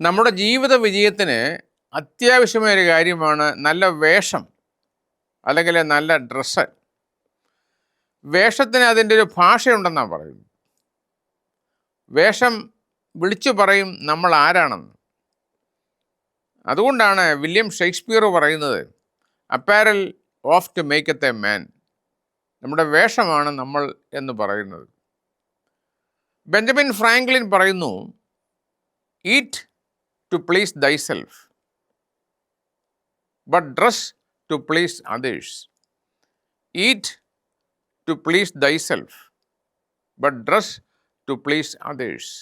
നമ്മുടെ ജീവിത വിജയത്തിന് അത്യാവശ്യമായ ഒരു കാര്യമാണ് നല്ല വേഷം അല്ലെങ്കിൽ നല്ല ഡ്രസ്സ്. വേഷത്തിന് അതിന്റെ ഒരു ഭാഷയുണ്ടെന്നാണ് പറയുന്നത്. വേഷം വിളിച്ചു പറയും നമ്മൾ ആരാണെന്ന്. അതുകൊണ്ടാണ് വില്യം ഷേക്സ്പിയർ പറയുന്നത് apparel of to make a man നമ്മുടെ വേഷമാണ് നമ്മൾ എന്ന് പറയുന്നത്. ബെഞ്ചമിൻ ഫ്രാങ്ക്ലിൻ പറയുന്നു eat to please thyself but dress to please others eat to please thyself but dress to please others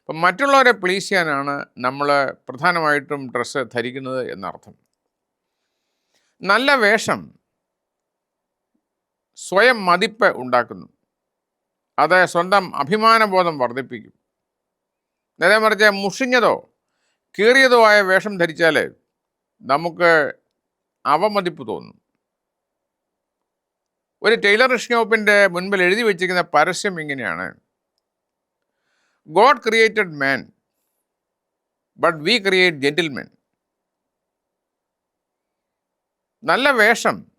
അപ്പം മറ്റുള്ളവരെ പ്ലീസ് ചെയ്യാനാണ് നമ്മൾ പ്രധാനമായിട്ടും ഡ്രസ്സ് ധരിക്കുന്നത് എന്നർത്ഥം. നല്ല വേഷം സ്വയം മതിപ്പ് ഉണ്ടാക്കുന്നു. അത് സ്വന്തം അഭിമാനബോധം വർദ്ധിപ്പിക്കും. നേരെ മറിച്ച് മുഷിഞ്ഞതോ കീറിയതോ ആയ വേഷം ധരിച്ചാൽ നമുക്ക് അവമതിപ്പ് തോന്നും. ഒരു ടൈലർ ഷോപ്പിന്റെ മുൻപിൽ എഴുതി വെച്ചിരിക്കുന്ന പരസ്യം ഇങ്ങനെയാണ്. God created man but we create gentlemen നല്ല വേഷം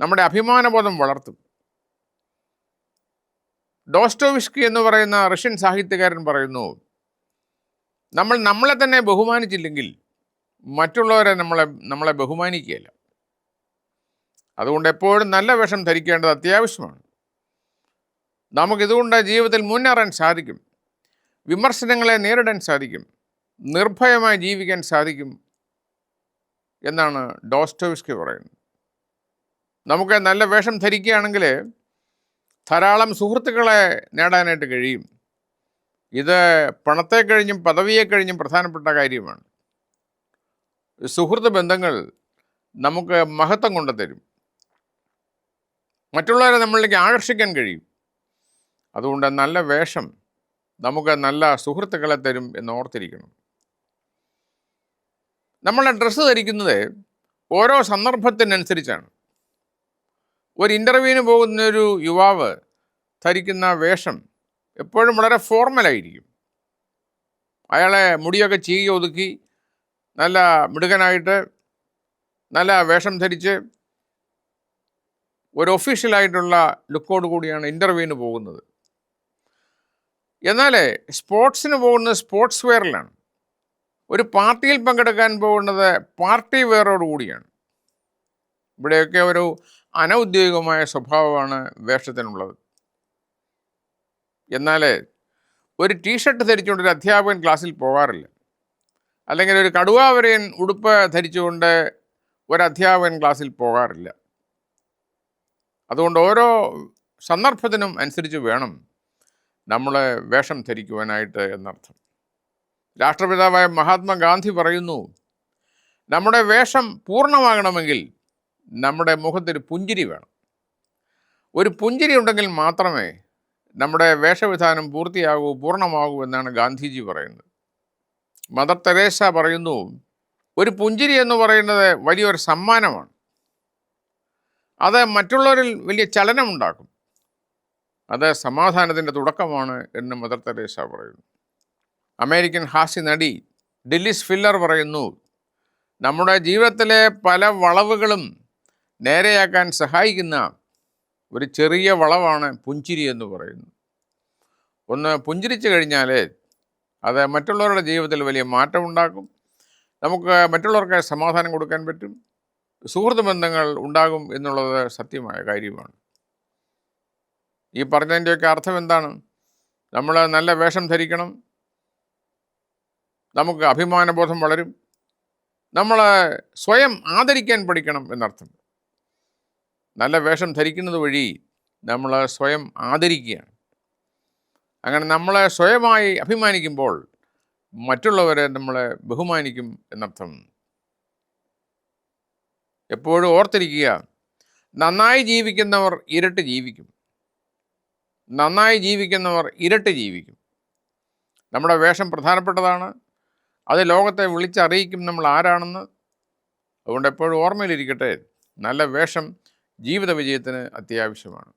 നമ്മുടെ അഭിമാനബോധം വളർത്തും. ഡോസ്റ്റോവിസ്കി എന്ന് പറയുന്ന റഷ്യൻ സാഹിത്യകാരൻ പറയുന്നു നമ്മൾ നമ്മളെ തന്നെ ബഹുമാനിച്ചില്ലെങ്കിൽ മറ്റുള്ളവരെ നമ്മളെ നമ്മളെ ബഹുമാനിക്കുകയില്ല. അതുകൊണ്ട് എപ്പോഴും നല്ല വേഷം ധരിക്കേണ്ടത് അത്യാവശ്യമാണ്. നമുക്കിതുകൊണ്ട് ജീവിതത്തിൽ മുന്നേറാൻ സാധിക്കും. വിമർശനങ്ങളെ നേരിടാൻ സാധിക്കും. നിർഭയമായി ജീവിക്കാൻ സാധിക്കും എന്നാണ് ഡോസ്റ്റോവിസ്കി പറയുന്നത്. നമുക്ക് നല്ല വേഷം ധരിക്കുകയാണെങ്കിൽ ധാരാളം സുഹൃത്തുക്കളെ നേടാനായിട്ട് കഴിയും. ഇത് പണത്തെ കഴിഞ്ഞും പദവിയെ കഴിഞ്ഞും പ്രധാനപ്പെട്ട കാര്യമാണ്. സുഹൃത്ത് ബന്ധങ്ങൾ നമുക്ക് മഹത്വം കൊണ്ടുതരും. മറ്റുള്ളവരെ നമ്മളിലേക്ക് ആകർഷിക്കാൻ കഴിയും. അതുകൊണ്ട് നല്ല വേഷം നമുക്ക് നല്ല സുഹൃത്തുക്കളെ തരും എന്ന് ഓർത്തിരിക്കണം. നമ്മളെ ഡ്രസ്സ് ധരിക്കുന്നത് ഓരോ സന്ദർഭത്തിനനുസരിച്ചാണ്. ഒരു ഇന്റർവ്യൂവിന് പോകുന്ന ഒരു യുവാവ് ധരിക്കുന്ന വേഷം എപ്പോഴും വളരെ ഫോർമലായിരിക്കും. അയാളെ മുടിയൊക്കെ ചീകി ഒതുക്കി നല്ല മിടുകനായിട്ട് നല്ല വേഷം ധരിച്ച് ഒരു ഒഫീഷ്യലായിട്ടുള്ള ലുക്കോട് കൂടിയാണ് ഇന്റർവ്യൂവിന് പോകുന്നത്. എന്നാൽ സ്പോർട്സിന് പോകുന്നത് സ്പോർട്സ് വെയറിലാണ്. ഒരു പാർട്ടിയിൽ പങ്കെടുക്കാൻ പോകുന്നത് പാർട്ടി വെയറോട് കൂടിയാണ്. ഇവിടെയൊക്കെ ഒരു അനൗദ്യോഗികമായ സ്വഭാവമാണ് വേഷത്തിനുള്ളത്. എന്നാൽ ഒരു ടീഷർട്ട് ധരിച്ചുകൊണ്ട് ഒരു അധ്യാപകൻ ക്ലാസ്സിൽ പോകാറില്ല അല്ലെങ്കിൽ ഒരു കടുവാവരയൻ ഉടുപ്പ് ധരിച്ചുകൊണ്ട് ഒരു അധ്യാപകൻ ക്ലാസ്സിൽ പോകാറില്ല അതുകൊണ്ട് ഓരോ സന്ദർഭത്തിനും അനുസരിച്ച് വേണം നമ്മൾ വേഷം ധരിക്കുവാനായിട്ട് എന്നർത്ഥം. രാഷ്ട്രപിതാവായ മഹാത്മാഗാന്ധി പറയുന്നു നമ്മുടെ വേഷം പൂർണമാകണമെങ്കിൽ നമ്മുടെ മുഖത്തൊരു പുഞ്ചിരി വേണം. ഒരു പുഞ്ചിരി ഉണ്ടെങ്കിൽ മാത്രമേ നമ്മുടെ വേഷവിധാനം പൂർത്തിയാകൂ പൂർണമാകൂ എന്നാണ് ഗാന്ധിജി പറയുന്നത്. മദർ തെരേസ പറയുന്നു ഒരു പുഞ്ചിരി എന്ന് പറയുന്നത് വലിയൊരു സമ്മാനമാണ്. അത് മറ്റുള്ളവരിൽ വലിയ ചലനമുണ്ടാക്കും. അത് സമാധാനത്തിന്റെ തുടക്കമാണ് എന്ന് മദർ തെരേസ പറയുന്നു. അമേരിക്കൻ ഹാസ്യ നടി ഡില്ലിസ് ഫില്ലർ പറയുന്നു നമ്മുടെ ജീവിതത്തിലെ പല വളവുകളും നേരെയാക്കാൻ സഹായിക്കുന്ന ഒരു ചെറിയ വളവാണ് പുഞ്ചിരി എന്ന് പറയുന്നത്. ഒന്ന് പുഞ്ചിരിച്ചു കഴിഞ്ഞാൽ അത് മറ്റുള്ളവരുടെ ജീവിതത്തിൽ വലിയ മാറ്റമുണ്ടാക്കും നമുക്ക് മറ്റുള്ളവർക്ക് സമാധാനം കൊടുക്കാൻ പറ്റും. സുഹൃത്ത് ബന്ധങ്ങൾ ഉണ്ടാകും എന്നുള്ളത് സത്യമായ കാര്യമാണ്. ഈ പറഞ്ഞതിന്റെയൊക്കെ അർത്ഥം എന്താണ്? നമ്മൾ നല്ല വേഷം ധരിക്കണം. നമുക്ക് അഭിമാനബോധം വളരും. നമ്മൾ സ്വയം ആദരിക്കാൻ പഠിക്കണം എന്നർത്ഥം. നല്ല വേഷം ധരിക്കുന്നത് വഴി നമ്മൾ സ്വയം ആദരിക്കുകയാണ്. അങ്ങനെ നമ്മളെ സ്വയമായി അഭിമാനിക്കുമ്പോൾ മറ്റുള്ളവരെ നമ്മളെ ബഹുമാനിക്കും എന്നർത്ഥം. എപ്പോഴും ഓർത്തിരിക്കുക നന്നായി ജീവിക്കുന്നവർ ഇരട്ട് ജീവിക്കും. നന്നായി ജീവിക്കുന്നവർ ഇരട്ട് ജീവിക്കും. നമ്മുടെ വേഷം പ്രധാനപ്പെട്ടതാണ്. അത് ലോകത്തെ വിളിച്ചറിയിക്കും നമ്മൾ ആരാണെന്ന്. അതുകൊണ്ട് എപ്പോഴും ഓർമ്മയിലിരിക്കട്ടെ നല്ല വേഷം ജീവിത വിജയത്തിന് അത്യാവശ്യമാണ്.